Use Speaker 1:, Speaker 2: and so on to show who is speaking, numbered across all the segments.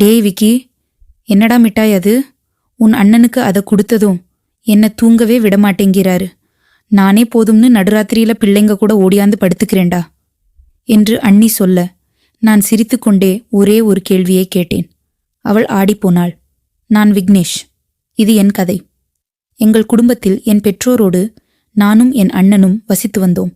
Speaker 1: டே விக்கி என்னடா மிட்டாய் அது? உன் அண்ணனுக்கு அதை கொடுத்ததும் என்னை தூங்கவே விடமாட்டேங்கிறாரு. நானே போதும்னு நடுராத்திரியில பிள்ளைங்க கூட ஓடியாந்து படுத்துக்கிறேன்டா என்று அண்ணி சொல்ல நான் சிரித்துக்கொண்டே ஒரே ஒரு கேள்வியை கேட்டேன். அவள் ஆடிப்போனாள். நான் விக்னேஷ் இது என் கதை. எங்கள் குடும்பத்தில் என் பெற்றோரோடு நானும் என் அண்ணனும் வசித்து வந்தோம்.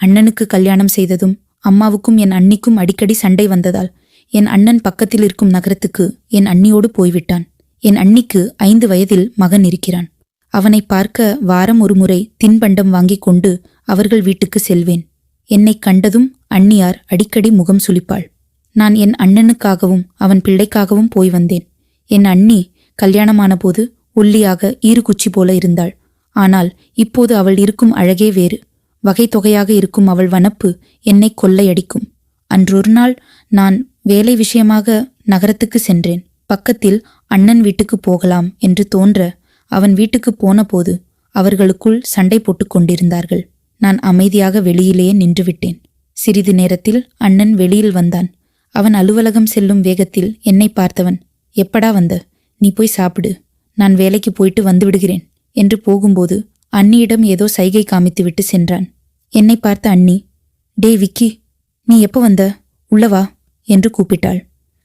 Speaker 1: அண்ணனுக்கு கல்யாணம் செய்ததும் அம்மாவுக்கும் என் அண்ணிக்கும் அடிக்கடி சண்டை வந்ததால் என் அண்ணன் பக்கத்தில் இருக்கும் நகரத்துக்கு என் அண்ணியோடு போய்விட்டான். என் அண்ணிக்கு ஐந்து வயதில் மகன் இருக்கிறான். அவனை பார்க்க வாரம் ஒரு முறை தின்பண்டம் வாங்கிக் கொண்டு அவர்கள் வீட்டுக்கு செல்வேன். என்னைக் கண்டதும் அண்ணியார் அடிக்கடி முகம் சுளிப்பாள். நான் என் அண்ணனுக்காகவும் அவன் பிள்ளைக்காகவும் போய் வந்தேன். என் அண்ணி கல்யாணமான போது ஒல்லியாக ஈறுகுச்சி போல இருந்தாள். ஆனால் இப்போது அவள் இருக்கும் அழகே வேறு. வகை தொகையாக இருக்கும் அவள் வனப்பு என்னை கொள்ளையடிக்கும். அன்றொரு நாள் நான் வேலை விஷயமாக நகரத்துக்கு சென்றேன். பக்கத்தில் அண்ணன் வீட்டுக்கு போகலாம் என்று தோன்ற அவன் வீட்டுக்கு போனபோது அவர்களுக்குள் சண்டை போட்டுக் கொண்டிருந்தார்கள். நான் அமைதியாக வெளியிலேயே நின்றுவிட்டேன். சிறிது நேரத்தில் அண்ணன் வெளியில் வந்தான். அவன் அலுவலகம் செல்லும் வேகத்தில் என்னை பார்த்தவன் எப்படா வந்த? நீ போய் சாப்பிடு. நான் வேலைக்கு போயிட்டு வந்து விடுகிறேன். என்று போகும்போது அண்ணியிடம் ஏதோ சைகை காமித்துவிட்டு சென்றான். என்னை பார்த்த அண்ணி டே விக்கி நீ எப்போ வந்த? உள்ளவா என்று கூப்பிட்டாள்.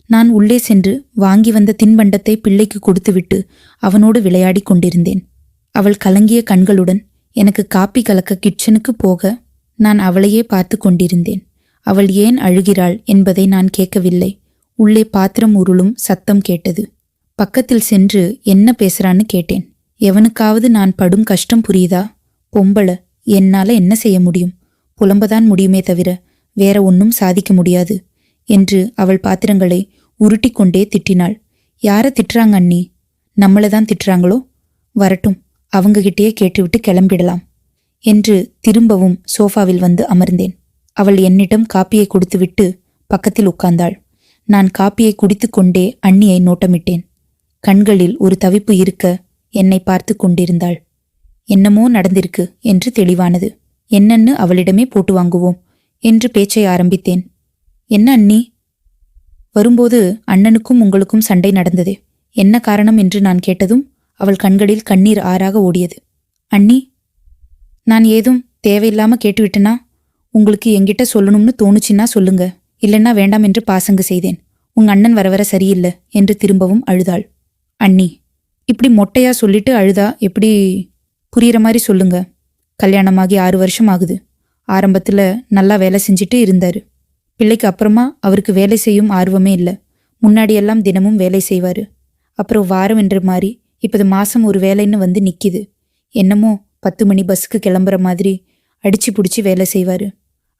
Speaker 1: நான் உள்ளே சென்று வாங்கி வந்த தின்பண்டத்தை பிள்ளைக்கு கொடுத்துவிட்டு அவனோடு விளையாடிக் கொண்டிருந்தேன். அவள் கலங்கிய கண்களுடன் எனக்கு காப்பி கலக்க கிச்சனுக்கு போக நான் அவளையே பார்த்து கொண்டிருந்தேன். அவள் ஏன் அழுகிறாள் என்பதை நான் கேட்கவில்லை. உள்ளே பாத்திரம் உருளும் சத்தம் கேட்டது. பக்கத்தில் சென்று என்ன பேசுறான்னு கேட்டேன். எவனுக்காவது நான் படும் கஷ்டம் புரியுதா? பொம்பள என்னால என்ன செய்ய முடியும்? புலம்பதான் முடியுமே தவிர வேற ஒன்னும் சாதிக்க முடியாது. என்று அவள் பாத்திரங்களை உருட்டிக்கொண்டே திட்டினாள். யார திட்டுறாங்க அண்ணி? நம்மள தான் திட்டுறாங்களோ? வரட்டும் அவங்ககிட்டயே கேட்டுவிட்டு கிளம்பிடலாம் என்று திரும்பவும் சோஃபாவில் வந்து அமர்ந்தேன். அவள் என்னிடம் காப்பியை கொடுத்துவிட்டு பக்கத்தில் உட்கார்ந்தாள். நான் காப்பியை குடித்துக்கொண்டே அண்ணியை நோட்டமிட்டேன். கண்களில் ஒரு தவிப்பு இருக்க என்னை பார்த்து கொண்டிருந்தாள். என்னமோ நடந்திருக்கு என்று தெளிவானது. என்னன்னு அவளிடமே போட்டு வாங்குவோம் என்று பேச்சை ஆரம்பித்தேன். என்ன அண்ணி? வரும்போது அண்ணனுக்கும் உங்களுக்கும் சண்டை நடந்தது. என்ன காரணம் என்று நான் கேட்டதும் அவள் கண்களில் கண்ணீர் ஆறாக ஓடியது. அண்ணி நான் ஏதும் தேவையில்லாம கேட்டுவிட்டனா? உங்களுக்கு எங்கிட்ட சொல்லணும்னு தோணுச்சுன்னா சொல்லுங்க. இல்லைன்னா வேண்டாம் என்று பாசங்கு செய்தேன். உங்க அண்ணன் வர வர சரியில்லை என்று திரும்பவும் அழுதாள். அண்ணி இப்படி மொட்டையா சொல்லிட்டு அழுதா எப்படி? புரியுற மாதிரி சொல்லுங்க. கல்யாணமாகி ஆறு வருஷம் ஆகுது. ஆரம்பத்தில் நல்லா வேலை செஞ்சுட்டு இருந்தாரு. பிள்ளைக்கு அப்புறமா அவருக்கு வேலை செய்யும் ஆர்வமே இல்லை. முன்னாடியெல்லாம் தினமும் வேலை செய்வார். அப்புறம் வாரம் என்ற மாதிரி இப்போது மாதம் ஒரு வேலைன்னு வந்து நிற்கிது என்னமோ பத்து மணி பஸ்ஸுக்கு கிளம்புற மாதிரி அடிச்சு பிடிச்சி வேலை செய்வார்.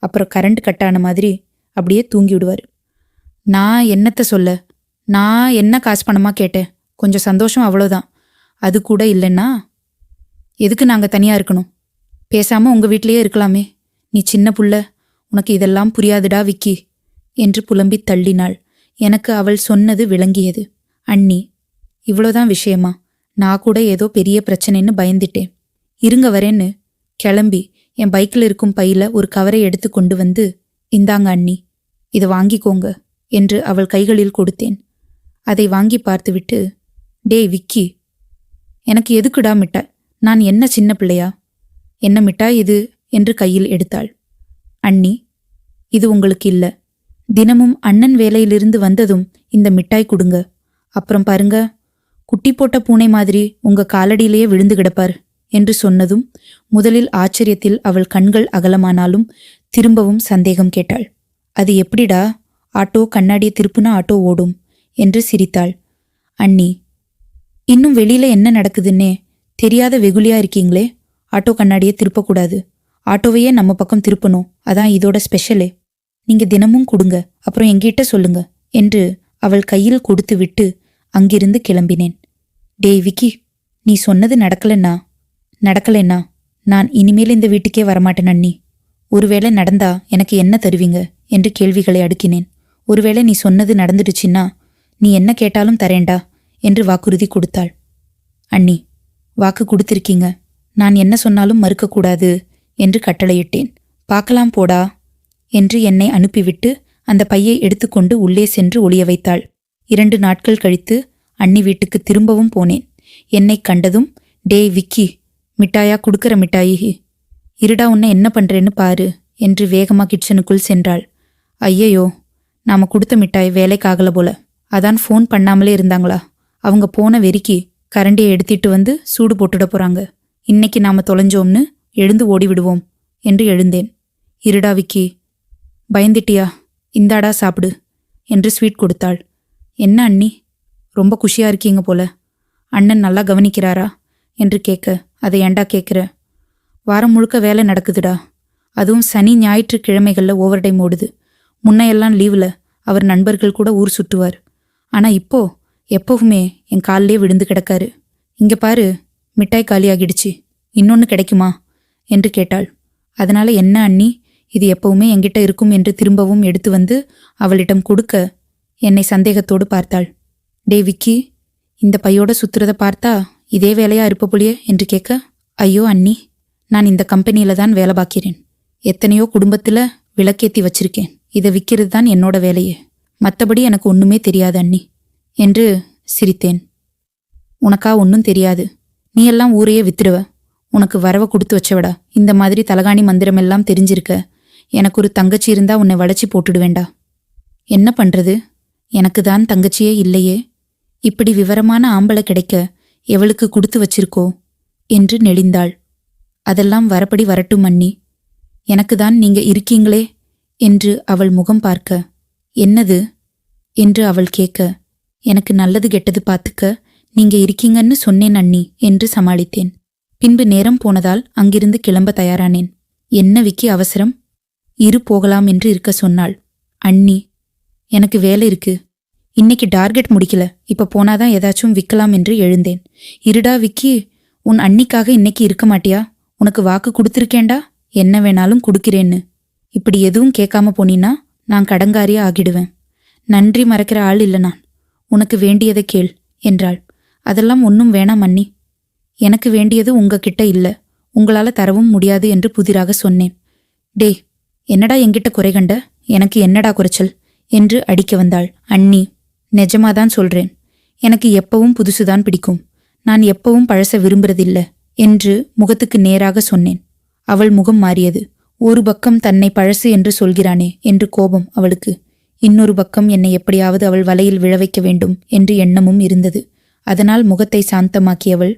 Speaker 1: அப்புறம் கரண்ட் கட் ஆன மாதிரி அப்படியே தூங்கி விடுவார். நான் என்னத்த சொல்ல? நான் என்ன காசு பணமா கேட்டேன்? கொஞ்சம் சந்தோஷம் அவ்வளோதான் அது கூட இல்லைன்னா? எதுக்கு நாங்கள் தனியாக இருக்கணும்? பேசாமல் உங்கள் வீட்லேயே இருக்கலாமே. நீ சின்ன புள்ள உனக்கு இதெல்லாம் புரியாதுடா விக்கி என்று புலம்பித் தள்ளினாள். எனக்கு அவள் சொன்னது விளங்கியது. அண்ணி இவ்வளோதான் விஷயமா? நான் கூட ஏதோ பெரிய பிரச்சனைன்னு பயந்துட்டேன். இருங்க வரேன்னு கிளம்பி என் பைக்கில் இருக்கும் பையில ஒரு கவரை எடுத்து கொண்டு வந்து இந்தாங்க அண்ணி இதை வாங்கிக்கோங்க என்று அவள் கைகளில் கொடுத்தேன். அதை வாங்கி பார்த்துவிட்டு டேய் விக்கி எனக்கு எதுக்குடா மிட்டாய்? நான் என்ன சின்ன பிள்ளையா? என்ன மிட்டாய் இது? என்று கையில் எடுத்தாள். அண்ணி இது உங்களுக்கு இல்ல. தினமும் அண்ணன் வேலையிலிருந்து வந்ததும் இந்த மிட்டாய் கொடுங்க. அப்புறம் பாருங்க குட்டி போட்ட பூனை மாதிரி உங்க காலடியிலேயே விழுந்து கிடப்பார் என்று சொன்னதும் முதலில் ஆச்சரியத்தில் அவள் கண்கள் அகலமானாலும் திரும்பவும் சந்தேகம் கேட்டாள். அது எப்படிடா? ஆட்டோ கண்ணாடியை திருப்புனா ஆட்டோ ஓடும் என்று சிரித்தாள். அண்ணி இன்னும் வெளியில என்ன நடக்குதுன்னே தெரியாத வெகுளியா இருக்கீங்களே? ஆட்டோ கண்ணாடியை திருப்பக்கூடாது. ஆட்டோவையே நம்ம பக்கம் திருப்பணும். அதான் இதோட ஸ்பெஷலே நீங்க தினமும் கொடுங்க. அப்புறம் எங்கிட்ட சொல்லுங்க. என்று அவள் கையில் கொடுத்து விட்டு அங்கிருந்து கிளம்பினேன். டேய் விக்கி நீ சொன்னது நடக்கலன்னா? நடக்கலைன்னா? நான் இனிமேல் இந்த வீட்டுக்கே வரமாட்டேன் அண்ணி. ஒருவேளை நடந்தா எனக்கு என்ன தருவீங்க? என்று கேள்விகளை அடுக்கினேன். ஒருவேளை நீ சொன்னது நடந்துடுச்சுன்னா நீ என்ன கேட்டாலும் தரேன்டா என்று வாக்குறுதி கொடுத்தாள். அண்ணி வாக்கு கொடுத்திருக்கீங்க. நான் என்ன சொன்னாலும் மறுக்கக்கூடாது. என்று கட்டளையிட்டேன். பார்க்கலாம் போடா என்று என்னை அனுப்பிவிட்டு அந்த பையை எடுத்துக்கொண்டு உள்ளே சென்று ஒளிய வைத்தாள். இரண்டு நாட்கள் கழித்து அண்ணி வீட்டுக்கு திரும்பவும் போனேன். என்னை கண்டதும் டேய் விக்கி மிட்டாயா குடுக்கற மிட்டாயி. இருடா உன்னை என்ன பண்றேன்னு பாரு என்று வேகமா கிச்சனுக்குள் சென்றாள். ஐயையோ நாம கொடுத்த மிட்டாய் வேலைக்காகல போல. அதான் ஃபோன் பண்ணாமலே இருந்தாங்களா? அவங்க போன வெறிக்கி கரண்டியை எடுத்துட்டு வந்து சூடு போட்டுட போறாங்க. இன்னைக்கு நாம தொலைஞ்சோம்னு எழுந்து ஓடி விடுவோம் என்று எழுந்தேன். இருடா விக்கி பயந்துட்டியா? இந்தாடா சாப்பிடு என்று ஸ்வீட் கொடுத்தாள். என்ன அண்ணி? ரொம்ப குஷியா இருக்கீங்க போல. அண்ணன் நல்லா கவனிக்கிறாரா? என்று கேட்க அதை ஏண்டா கேட்குற வாரம் முழுக்க வேலை நடக்குதுடா. அதுவும் சனி ஞாயிற்றுக்கிழமைகளில் ஓவர் டைம் ஓடுது. முன்னையெல்லாம் லீவில் அவர் நண்பர்கள் கூட ஊர் சுற்றுவார். ஆனால் இப்போ எப்பவுமே என் காலிலே விழுந்து கிடக்காரு. இங்கே பாரு மிட்டாய் காலியாகிடுச்சு. இன்னொன்று கிடைக்குமா? என்று கேட்டாள். அதனால என்ன அண்ணி? இது எப்பவுமே என்கிட்ட இருக்கும் என்று திரும்பவும் எடுத்து வந்து அவளிடம் கொடுக்க என்னை சந்தேகத்தோடு பார்த்தாள். டே விக்கி இந்த பையோட சுத்துறத பார்த்தா இதே வேலையா இருப்ப போலியே? என்று கேட்க ஐயோ அண்ணி நான் இந்த கம்பெனியில தான் வேலை பார்க்கிறேன் எத்தனையோ குடும்பத்துல விளக்கேத்தி வச்சிருக்கேன். இதை விற்கிறது தான் என்னோட வேலையே. மற்றபடி எனக்கு ஒண்ணுமே தெரியாது அண்ணி என்று சிரித்தேன். உனக்கா ஒன்றும் தெரியாது. நீ எல்லாம் ஊரையே வித்துடுவ. உனக்கு வரவை கொடுத்து வச்சவடா. இந்த மாதிரி தலகாணி மந்திரம் எல்லாம் தெரிஞ்சிருக்க. எனக்கு ஒரு தங்கச்சி இருந்தா உன்னை வளைச்சி போட்டுடுவேண்டா. என்ன பண்றது? எனக்கு தான் தங்கச்சியே இல்லையே. இப்படி விவரமான ஆம்பளை கிடைக்க எவளுக்கு கொடுத்து வச்சிருக்கோ? என்று நெளிந்தாள். அதெல்லாம் வரப்படி வரட்டும் அண்ணி. எனக்கு தான் நீங்க இருக்கீங்களே என்று அவள் முகம் பார்க்க. என்னது? என்று அவள் கேட்க. எனக்கு நல்லது கெட்டது பார்த்துக்க. நீங்க இருக்கீங்கன்னு சொன்னேன் அண்ணி என்று சமாளித்தேன். பின்பு நேரம் போனதால் அங்கிருந்து கிளம்ப தயாரானேன். என்ன விக்கி அவசரம்? இரு போகலாம் என்று இருக்க சொன்னாள். அண்ணி எனக்கு வேலை இருக்கு. இன்னைக்கு டார்கெட் முடிக்கல. இப்ப போனாதான் ஏதாச்சும் விற்கலாம் என்று எழுந்தேன். இருடா விக்கி உன் அண்ணிக்காக இன்னைக்கு இருக்க மாட்டியா? உனக்கு வாக்கு கொடுத்துருக்கேண்டா என்ன வேணாலும் கொடுக்கிறேன்னு. இப்படி எதுவும் கேட்காம போனீன்னா நான் கடங்காரியா ஆகிடுவேன். நன்றி மறக்கிற ஆள் இல்ல நான். உனக்கு வேண்டியதை கேள் என்றாள். அதெல்லாம் ஒன்றும் வேணாம் அண்ணி. எனக்கு வேண்டியது உங்ககிட்ட இல்ல. உங்களால தரவும் முடியாது என்று புதிராக சொன்னேன். டே என்னடா என்கிட்ட குறை கண்ட? எனக்கு என்னடா குறைச்சல்? என்று அடிக்க வந்தாள். அண்ணி நிஜமாதான் சொல்றேன். எனக்கு எப்பவும் புதுசுதான் பிடிக்கும். நான் எப்பவும் பழச விரும்புறதில்ல என்று முகத்துக்கு நேராக சொன்னேன். அவள் முகம் மாறியது. ஒரு பக்கம் தன்னை பழசு என்று சொல்கிறானே என்று கோபம் அவளுக்கு. இன்னொரு பக்கம் என்னை எப்படியாவது அவள் வலையில் விழ வைக்க வேண்டும் என்று எண்ணமும் இருந்தது. அதனால் முகத்தை சாந்தமாக்கியவள்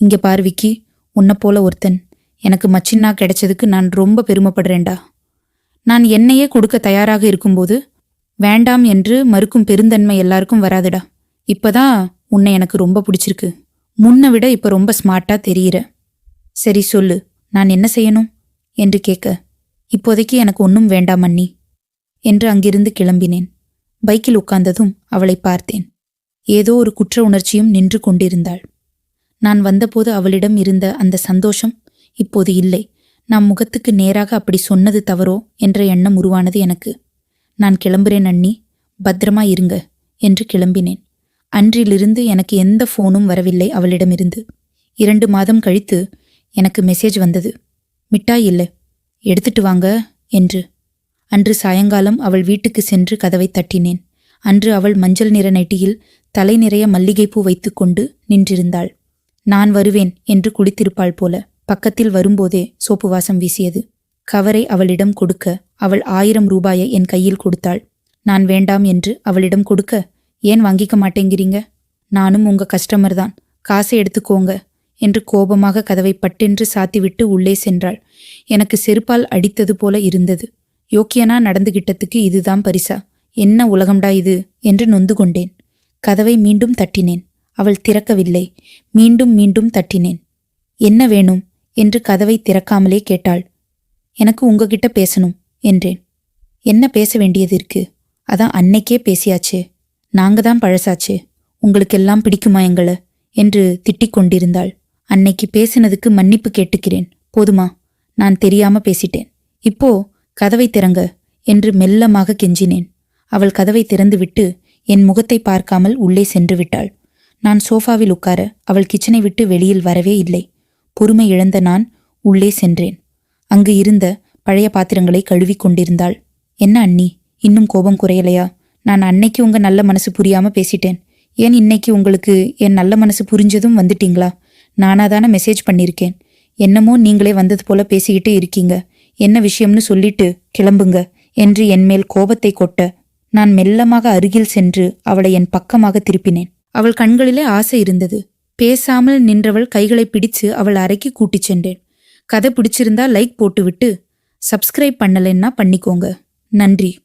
Speaker 1: இங்கே பார் விக்கி உன்னை போல ஒருத்தன். எனக்கு மச்சின்னா கிடைச்சதுக்கு நான் ரொம்ப பெருமைப்படுறேன்டா. நான் என்னையே கொடுக்க தயாராக இருக்கும்போது வேண்டாம் என்று மறுக்கும் பெருந்தன்மை எல்லாருக்கும் வராதுடா. இப்பதான் உன்னை எனக்கு ரொம்ப பிடிச்சிருக்கு. முன்ன விட இப்ப ரொம்ப ஸ்மார்ட்டா தெரியிற. சரி சொல்லு நான் என்ன செய்யணும்? என்று கேட்க இப்போதைக்கு எனக்கு ஒன்றும் வேண்டாம் அண்ணி என்று அங்கிருந்து கிளம்பினேன். பைக்கில் உட்கார்ந்ததும் அவளை பார்த்தேன். ஏதோ ஒரு குற்ற உணர்ச்சியும் நின்று கொண்டிருந்தாள். நான் வந்தபோது அவளிடம் இருந்த அந்த சந்தோஷம் இப்போது இல்லை. நான் முகத்துக்கு நேராக அப்படி சொன்னது தவறோ என்ற எண்ணம் உருவானது எனக்கு. நான் கிளம்புறேன் அண்ணி. பத்திரமா இருங்க என்று கிளம்பினேன். அன்றிலிருந்து எனக்கு எந்த ஃபோனும் வரவில்லை அவளிடமிருந்து. இரண்டு மாதம் கழித்து எனக்கு மெசேஜ் வந்தது. மிட்டாய் இல்லை. எடுத்துட்டு வாங்க என்று. அன்று சாயங்காலம் அவள் வீட்டுக்கு சென்று கதவை தட்டினேன். அன்று அவள் மஞ்சள் நிற நெட்டியில் தலை நிறைய மல்லிகைப்பூ வைத்துக்கொண்டு நின்றிருந்தாள். நான் வருவேன் என்று குடித்திருப்பாள் போல. பக்கத்தில் வரும்போதே சோப்பு வாசம் வீசியது. கவரை அவளிடம் கொடுக்க அவள் ஆயிரம் ரூபாயை என் கையில் கொடுத்தாள். நான் வேண்டாம் என்று அவளிடம் கொடுக்க ஏன் வாங்கிக்க மாட்டேங்கிறீங்க? நானும் உங்க கஸ்டமர் தான். காசை எடுத்துக்கோங்க என்று கோபமாக கதவை பட்டென்று சாத்திவிட்டு உள்ளே சென்றாள். எனக்கு செருப்பால் அடித்தது போல இருந்தது. யோக்கியனா நடந்துகிட்டதுக்கு இதுதான் பரிசா? என்ன உலகம்டா இது? என்று நொந்து கொண்டேன். கதவை மீண்டும் தட்டினேன். அவள் திறக்கவில்லை. மீண்டும் மீண்டும் தட்டினேன். என்ன வேணும்? என்று கதவை திறக்காமலே கேட்டாள். எனக்கு உங்ககிட்ட பேசணும் என்றேன். என்ன பேச வேண்டியது இருக்கு? அதான் அன்னைக்கே பேசியாச்சு. நாங்க தான் பழசாச்சு. உங்களுக்கெல்லாம் பிடிக்குமா எங்களை? என்று திட்டிக் கொண்டிருந்தாள். அன்னைக்கு பேசினதுக்கு மன்னிப்பு கேட்டுக்கிறேன். போதுமா? நான் தெரியாம பேசிட்டேன். இப்போ கதவை திறங்க என்று மெல்லமாக கெஞ்சினேன். அவள் கதவை திறந்துவிட்டு என் முகத்தை பார்க்காமல் உள்ளே சென்று விட்டாள். நான் சோஃபாவில் உட்கார அவள் கிச்சனை விட்டு வெளியில் வரவே இல்லை. பொறுமை இழந்த நான் உள்ளே சென்றேன். அங்கு இருந்த பழைய பாத்திரங்களை கழுவிக் கொண்டிருந்தாள். என்ன அண்ணி? இன்னும் கோபம் குறையலையா? நான் அன்னைக்கு உங்க நல்ல மனசு புரியாம பேசிட்டேன். ஏன் இன்னைக்கு உங்களுக்கு என் நல்ல மனசு புரிஞ்சதும் வந்துட்டீங்களா? நானா தானே மெசேஜ் பண்ணியிருக்கேன் என்னமோ நீங்களே வந்தது போல பேசிக்கிட்டே இருக்கீங்க. என்ன விஷயம்னு சொல்லிட்டு கிளம்புங்க என்று என்மேல் கோபத்தை கொட்ட நான் மெல்லமாக அருகில் சென்று அவளை என் பக்கமாக திருப்பினேன். அவள் கண்களிலே ஆசை இருந்தது. பேசாமல் நின்றவள் கைகளை பிடிச்சு அவள் அறைக்கு கூட்டிச் சென்றேன். கதை பிடிச்சிருந்தா லைக் போட்டுவிட்டு சப்ஸ்கிரைப் பண்ணலைன்னா பண்ணிக்கோங்க. நன்றி.